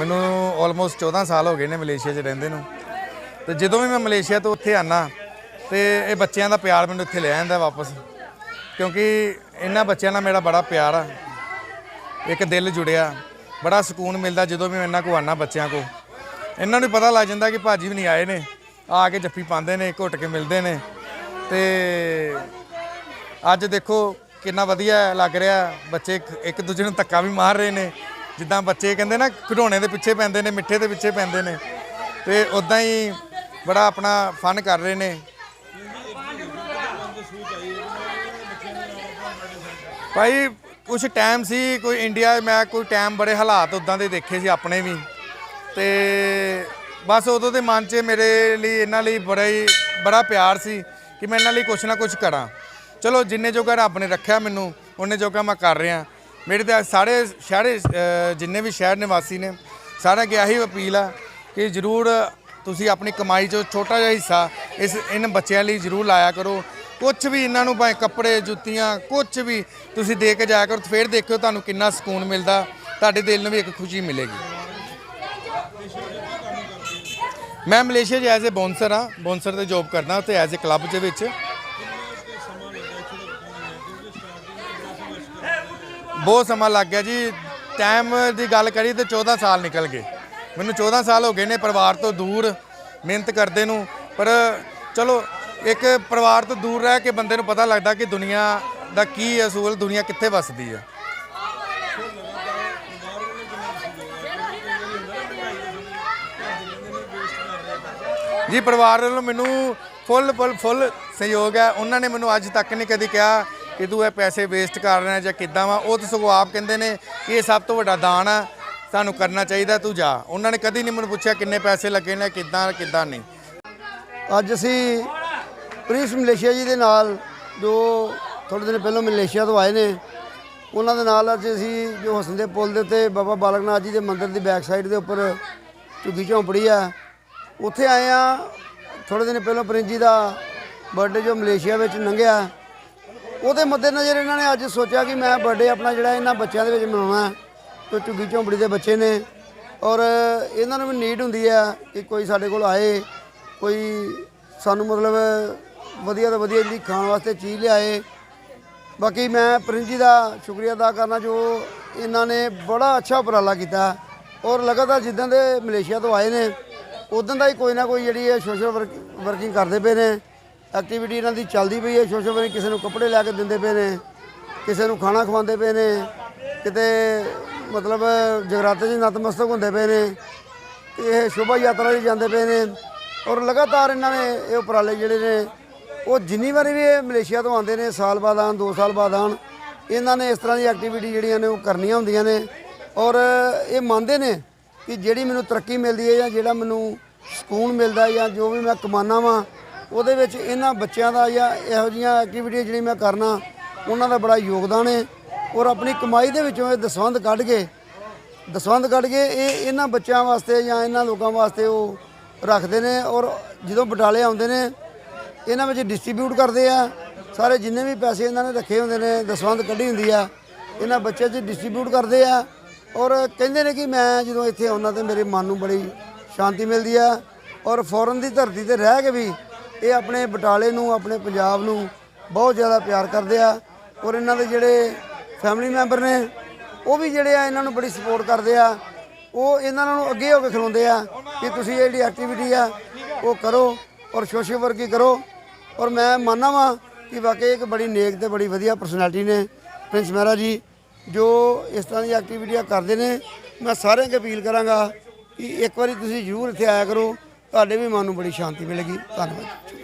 ਮੈਨੂੰ ਆਲਮੋਸਟ 14 ਸਾਲ ਹੋ ਗਏ ਨੇ ਮਲੇਸ਼ੀਆ 'ਚ ਰਹਿੰਦੇ ਨੂੰ। ਤੇ ਜਦੋਂ ਵੀ ਮੈਂ ਮਲੇਸ਼ੀਆ ਤੋਂ ਉੱਥੇ ਆਨਾ, ਤੇ ਇਹ ਬੱਚਿਆਂ ਦਾ ਪਿਆਰ ਮੈਨੂੰ ਇੱਥੇ ਲੈ ਆਂਦਾ ਵਾਪਸ। ਕਿਉਂਕਿ ਇਹਨਾਂ ਬੱਚਿਆਂ ਨਾਲ ਮੇਰਾ ਬੜਾ ਪਿਆਰ ਆ। ਇੱਕ ਦਿਲ ਜੁੜਿਆ, ਬੜਾ ਸਕੂਨ ਮਿਲਦਾ ਜਦੋਂ ਵੀ ਮੈਂ ਇਹਨਾਂ ਕੋ ਆਨਾ ਬੱਚਿਆਂ ਕੋ ਇਹਨਾਂ ਨੂੰ ਪਤਾ ਲੱਗ ਜਾਂਦਾ ਕਿ ਭਾਜੀ ਵੀ ਨਹੀਂ ਆਏ ਨੇ। ਆ ਕੇ ਜੱਫੀ ਪਾਉਂਦੇ ਨੇ, ਘੁੱਟ ਕੇ ਮਿਲਦੇ ਨੇ। ਤੇ ਅੱਜ ਦੇਖੋ ਕਿੰਨਾ ਵਧੀਆ ਲੱਗ ਰਿਹਾ। ਬੱਚੇ ਇੱਕ- ਇੱਕ ਦੂਜੇ ਨੂੰ ਧੱਕਾ ਵੀ ਮਾਰ ਰਹੇ ਨੇ। ਜਿੱਦਾਂ ਬੱਚੇ ਕਹਿੰਦੇ ਨਾ, ਖਿਡੌਣੇ ਦੇ ਪਿੱਛੇ ਪੈਂਦੇ ਨੇ, ਮਿੱਠੇ ਦੇ ਪਿੱਛੇ ਪੈਂਦੇ ਨੇ। ਤੇ ਉਦਾਂ ਹੀ ਬੜਾ ਆਪਣਾ ਫਨ ਕਰ ਰਹੇ ਨੇ। ਭਾਈ ਕੁਝ ਟਾਈਮ ਸੀ, ਕੋਈ ਇੰਡੀਆ ਮੈਂ ਕੋਈ ਟਾਈਮ ਬੜੇ ਹਾਲਾਤ ਉਦਾਂ ਦੇ ਦੇਖੇ ਸੀ, ਆਪਣੇ ਵੀ। ਤੇ ਬਸ ਉਦੋਂ ਦੇ ਮਨ 'ਚ ਮੇਰੇ ਲਈ, ਇਹਨਾਂ ਲਈ ਬੜਾ ਹੀ, ਬੜਾ ਪਿਆਰ ਸੀ ਕਿ ਮੈਂ ਇਹਨਾਂ ਲਈ ਕੁਝ ਨਾ ਕੁਝ ਕਰਾਂ। ਚਲੋ, ਜਿੰਨੇ ਜੋਗਾ ਰੱਬ ਨੇ ਰੱਖਿਆ ਮੈਨੂੰ ਉਹਨੇ ਜੋਗਾ ਮੈਂ ਕਰ ਰਿਹਾ। ਮੇਰੇ ਤਾਂ ਸਾਰੇ ਸ਼ਹਿਰੇ ਜਿੰਨੇ ਵੀ ਸ਼ਹਿਰ ਨਿਵਾਸੀ ਨੇ, ਸਾਰਿਆਂ ਅੱਗੇ ਆਹੀ ਅਪੀਲ ਆ ਕਿ ਜ਼ਰੂਰ ਤੁਸੀਂ ਆਪਣੀ ਕਮਾਈ 'ਚੋਂ ਛੋਟਾ ਜਿਹਾ ਹਿੱਸਾ ਇਸ ਇਹਨਾਂ ਬੱਚਿਆਂ ਲਈ ਜ਼ਰੂਰ ਲਾਇਆ ਕਰੋ। ਕੁਝ ਵੀ ਇਹਨਾਂ ਨੂੰ ਭਾਵੇਂ ਕੱਪੜੇ, ਜੁੱਤੀਆਂ ਕੁਝ ਵੀ ਤੁਸੀਂ ਦੇ ਕੇ ਜਾਇਆ ਕਰੋ ਫਿਰ ਦੇਖਿਓ ਤੁਹਾਨੂੰ ਕਿੰਨਾ ਸਕੂਨ ਮਿਲਦਾ। ਤੁਹਾਡੇ ਦਿਲ ਨੂੰ ਵੀ ਇੱਕ ਖੁਸ਼ੀ ਮਿਲੇਗੀ। ਮੈਂ ਮਲੇਸ਼ੀਆ 'ਚ ਐਜ਼ ਅ ਬੌਂਸਰ ਆ ਬੌਂਸਰ ਤੇ ਜੌਬ ਕਰਦਾ ਉੱਥੇ ਐਜ਼ ਅ ਕਲੱਬ ਦੇ ਵਿੱਚ। ਬਹੁਤ ਸਮਾਂ ਲੱਗ ਗਿਆ ਜੀ। ਟਾਈਮ ਦੀ ਗੱਲ ਕਰੀ ਤੇ 14 ਸਾਲ ਨਿਕਲ ਗਏ। ਮੈਨੂੰ 14 ਸਾਲ ਹੋ ਗਏ ਨੇ ਪਰਿਵਾਰ ਤੋਂ ਦੂਰ ਮਿਹਨਤ ਕਰਦੇ ਨੂੰ। ਪਰ ਚਲੋ, ਇੱਕ ਪਰਿਵਾਰ ਤੋਂ ਦੂਰ ਰਹਿ ਕੇ ਬੰਦੇ ਨੂੰ ਪਤਾ ਲੱਗਦਾ ਕਿ ਦੁਨੀਆ ਦਾ ਕੀ ਅਸੂਲ, ਦੁਨੀਆ ਕਿੱਥੇ ਵੱਸਦੀ ਹੈ ਜੀ, ਪਰਿਵਾਰ ਵੱਲੋਂ ਮੈਨੂੰ ਫੁੱਲ ਫੁੱਲ ਫੁੱਲ ਸਹਿਯੋਗ ਹੈ। ਉਹਨਾਂ ਨੇ ਮੈਨੂੰ ਅੱਜ ਤੱਕ ਨਹੀਂ ਕਦੀ ਕਿਹਾ ਕਿ ਤੂੰ ਇਹ ਪੈਸੇ ਵੇਸਟ ਕਰ ਰਿਹਾ ਜਾਂ ਕਿੱਦਾਂ ਵਾ, ਉਹ ਤਾਂ ਸਗੋਂ ਆਪ ਕਹਿੰਦੇ ਨੇ ਕਿ ਇਹ ਸਭ ਤੋਂ ਵੱਡਾ ਦਾਨ ਆ, ਸਾਨੂੰ ਕਰਨਾ ਚਾਹੀਦਾ, ਤੂੰ ਜਾ। ਉਹਨਾਂ ਨੇ ਕਦੀ ਨਹੀਂ ਮੈਨੂੰ ਪੁੱਛਿਆ ਕਿੰਨੇ ਪੈਸੇ ਲੱਗੇ ਨੇ, ਕਿੱਦਾਂ ਕਿੱਦਾਂ ਨਹੀਂ। ਅੱਜ ਅਸੀਂ ਪ੍ਰਿੰਸ ਮਲੇਸ਼ੀਆ ਜੀ ਦੇ ਨਾਲ, ਜੋ ਥੋੜੇ ਦਿਨ ਪਹਿਲਾਂ ਮਲੇਸ਼ੀਆ ਤੋਂ ਆਏ ਨੇ, ਉਹਨਾਂ ਦੇ ਨਾਲ ਅੱਜ ਅਸੀਂ ਜੋ ਹਸਨ ਦੇ ਪੁਲ ਦੇ ਉੱਤੇ ਬਾਬਾ ਬਾਲਕ ਨਾਥ ਜੀ ਦੇ ਮੰਦਿਰ ਦੀ ਬੈਕ ਸਾਈਡ ਦੇ ਉੱਪਰ ਝੁੱਗੀ ਝੌਂਪੜੀ ਆ, ਉੱਥੇ ਆਏ ਆ ਥੋੜੇ ਦਿਨ ਪਹਿਲਾਂ ਪ੍ਰਿੰਸ ਜੀ ਦਾ ਬਰਥਡੇ ਜੋ ਮਲੇਸ਼ੀਆ ਵਿੱਚ ਲੰਘਿਆ। ਉਹਦੇ ਮੱਦੇਨਜ਼ਰ ਇਹਨਾਂ ਨੇ ਅੱਜ ਸੋਚਿਆ ਕਿ ਮੈਂ ਬਰਥਡੇ ਆਪਣਾ ਜਿਹੜਾ ਇਹਨਾਂ ਬੱਚਿਆਂ ਦੇ ਵਿੱਚ ਮਨਾਉਣਾ ਹੈ ਤੇ ਝੁੱਗੀ ਝੌਂਪੜੀ ਦੇ ਬੱਚੇ ਨੇ। ਔਰ ਇਹਨਾਂ ਨੂੰ ਵੀ ਨੀਡ ਹੁੰਦੀ ਆ ਕਿ ਕੋਈ ਸਾਡੇ ਕੋਲ ਆਏ, ਕੋਈ ਸਾਨੂੰ ਮਤਲਬ ਵਧੀਆ ਤੋਂ ਵਧੀਆ ਜਿਹੜੀ ਖਾਣ ਵਾਸਤੇ ਚੀਜ਼ ਲਿਆਏ। ਬਾਕੀ ਮੈਂ ਪ੍ਰਿੰਸ ਜੀ ਦਾ ਸ਼ੁਕਰੀਆ ਅਦਾ ਕਰਨਾ ਜੋ ਇਹਨਾਂ ਨੇ ਬੜਾ ਅੱਛਾ ਉਪਰਾਲਾ ਕੀਤਾ। ਔਰ ਲਗਾਤਾਰ ਜਿੱਦਾਂ ਦੇ ਮਲੇਸ਼ੀਆ ਤੋਂ ਆਏ ਨੇ ਉਦੋਂ ਦਾ ਹੀ ਕੋਈ ਨਾ ਕੋਈ ਜਿਹੜੀ ਹੈ ਸੋਸ਼ਲ ਵਰਕਿੰਗ ਕਰਦੇ ਪਏ ਨੇ। ਐਕਟੀਵਿਟੀ ਇਹਨਾਂ ਦੀ ਚੱਲਦੀ ਪਈ ਹੈ ਸੋਸ਼ਲ ਵਰਕਿੰਗ ਕਿਸੇ ਨੂੰ ਕੱਪੜੇ ਲੈ ਕੇ ਦਿੰਦੇ ਪਏ ਨੇ, ਕਿਸੇ ਨੂੰ ਖਾਣਾ ਖਵਾਉਂਦੇ ਪਏ ਨੇ, ਕਿਤੇ ਮਤਲਬ ਜਗਰਾਤੇ 'ਚ ਨਤਮਸਤਕ ਹੁੰਦੇ ਪਏ ਨੇ ਇਹ ਸ਼ੋਭਾ ਯਾਤਰਾ 'ਚ ਜਾਂਦੇ ਪਏ ਨੇ ਔਰ ਲਗਾਤਾਰ ਇਹਨਾਂ ਨੇ ਇਹ ਉਪਰਾਲੇ ਜਿਹੜੇ ਨੇ, ਉਹ ਜਿੰਨੀ ਵਾਰੀ ਵੀ ਇਹ ਮਲੇਸ਼ੀਆ ਤੋਂ ਆਉਂਦੇ ਨੇ, ਸਾਲ ਬਾਅਦ ਆਉਣ 2 ਸਾਲ ਬਾਅਦ ਆਉਣ, ਇਹਨਾਂ ਨੇ ਇਸ ਤਰ੍ਹਾਂ ਦੀ ਐਕਟੀਵਿਟੀ ਜਿਹੜੀਆਂ ਨੇ ਉਹ ਕਰਨੀਆਂ ਹੁੰਦੀਆਂ ਨੇ ਔਰ ਇਹ ਮੰਨਦੇ ਨੇ ਕਿ ਜਿਹੜੀ ਮੈਨੂੰ ਤਰੱਕੀ ਮਿਲਦੀ ਹੈ ਜਾਂ ਜਿਹੜਾ ਮੈਨੂੰ ਸਕੂਨ ਮਿਲਦਾ ਜਾਂ ਜੋ ਵੀ ਮੈਂ ਕਮਾਨਾ ਵਾਂ ਉਹਦੇ ਵਿੱਚ ਇਹਨਾਂ ਬੱਚਿਆਂ ਦਾ ਜਾਂ ਇਹੋ ਜਿਹੀਆਂ ਐਕਟੀਵਿਟੀ ਜਿਹੜੀ ਮੈਂ ਕਰਨਾ, ਉਹਨਾਂ ਦਾ ਬੜਾ ਯੋਗਦਾਨ ਹੈ ਔਰ ਆਪਣੀ ਕਮਾਈ ਦੇ ਵਿੱਚੋਂ ਇਹ ਦਸਵੰਧ ਕੱਢ ਕੇ, ਦਸਵੰਧ ਕੱਢ ਕੇ ਇਹ ਇਹਨਾਂ ਬੱਚਿਆਂ ਵਾਸਤੇ ਜਾਂ ਇਹਨਾਂ ਲੋਕਾਂ ਵਾਸਤੇ ਉਹ ਰੱਖਦੇ ਨੇ। ਔਰ ਜਦੋਂ ਬਟਾਲੇ ਆਉਂਦੇ ਨੇ, ਇਹਨਾਂ ਵਿੱਚ ਡਿਸਟ੍ਰੀਬਿਊਟ ਕਰਦੇ ਆ। ਸਾਰੇ ਜਿੰਨੇ ਵੀ ਪੈਸੇ ਇਹਨਾਂ ਨੇ ਰੱਖੇ ਹੁੰਦੇ ਨੇ, ਦਸਵੰਧ ਕੱਢੀ ਹੁੰਦੀ ਆ, ਇਹਨਾਂ ਬੱਚਿਆਂ 'ਚ ਡਿਸਟ੍ਰੀਬਿਊਟ ਕਰਦੇ ਆ। ਔਰ ਕਹਿੰਦੇ ਨੇ ਕਿ ਮੈਂ ਜਦੋਂ ਇੱਥੇ ਆਉਣਾ ਤੇ ਮੇਰੇ ਮਨ ਨੂੰ ਬੜੀ ਸ਼ਾਂਤੀ ਮਿਲਦੀ ਆ। ਔਰ ਫੋਰਨ ਦੀ ਧਰਤੀ ਤੇ ਰਹਿ ਕੇ ਵੀ ਇਹ ਆਪਣੇ ਬਟਾਲੇ ਨੂੰ, ਆਪਣੇ ਪੰਜਾਬ ਨੂੰ ਬਹੁਤ ਜ਼ਿਆਦਾ ਪਿਆਰ ਕਰਦੇ ਆ ਔਰ ਇਹਨਾਂ ਦੇ ਜਿਹੜੇ ਫੈਮਿਲੀ ਮੈਂਬਰ ਨੇ, ਉਹ ਵੀ ਜਿਹੜੇ ਆ ਇਹਨਾਂ ਨੂੰ ਬੜੀ ਸਪੋਰਟ ਕਰਦੇ ਆ। ਉਹ ਇਹਨਾਂ ਨੂੰ ਅੱਗੇ ਹੋ ਕੇ ਖਲੋਂਦੇ ਆ ਕਿ ਤੁਸੀਂ ਇਹ ਜਿਹੜੀ ਐਕਟੀਵਿਟੀ ਆ, ਉਹ ਕਰੋ ਔਰ ਸੋਸ਼ਲ ਵਰਕ ਕਰੋ। ਔਰ ਮੈਂ ਮੰਨਦਾ ਵਾਂ ਕਿ ਵਾਕਈ ਇੱਕ ਬੜੀ ਨੇਕ ਤੇ ਬੜੀ ਵਧੀਆ ਪਰਸਨੈਲਿਟੀ ਨੇ ਪ੍ਰਿੰਸ ਮਹਿਰਾ ਜੀ, ਜੋ ਇਸ ਤਰ੍ਹਾਂ ਦੀ ਐਕਟੀਵਿਟੀਆਂ ਕਰਦੇ ਨੇ। ਮੈਂ ਸਾਰਿਆਂ ਨੂੰ ਅਪੀਲ ਕਰਾਂਗਾ ਕਿ ਇੱਕ ਵਾਰੀ ਤੁਸੀਂ ਜ਼ਰੂਰ ਇੱਥੇ ਆਇਆ ਕਰੋ। ਤੁਹਾਡੇ ਵੀ ਮਨ ਨੂੰ ਬੜੀ ਸ਼ਾਂਤੀ ਮਿਲੇਗੀ। ਧੰਨਵਾਦ।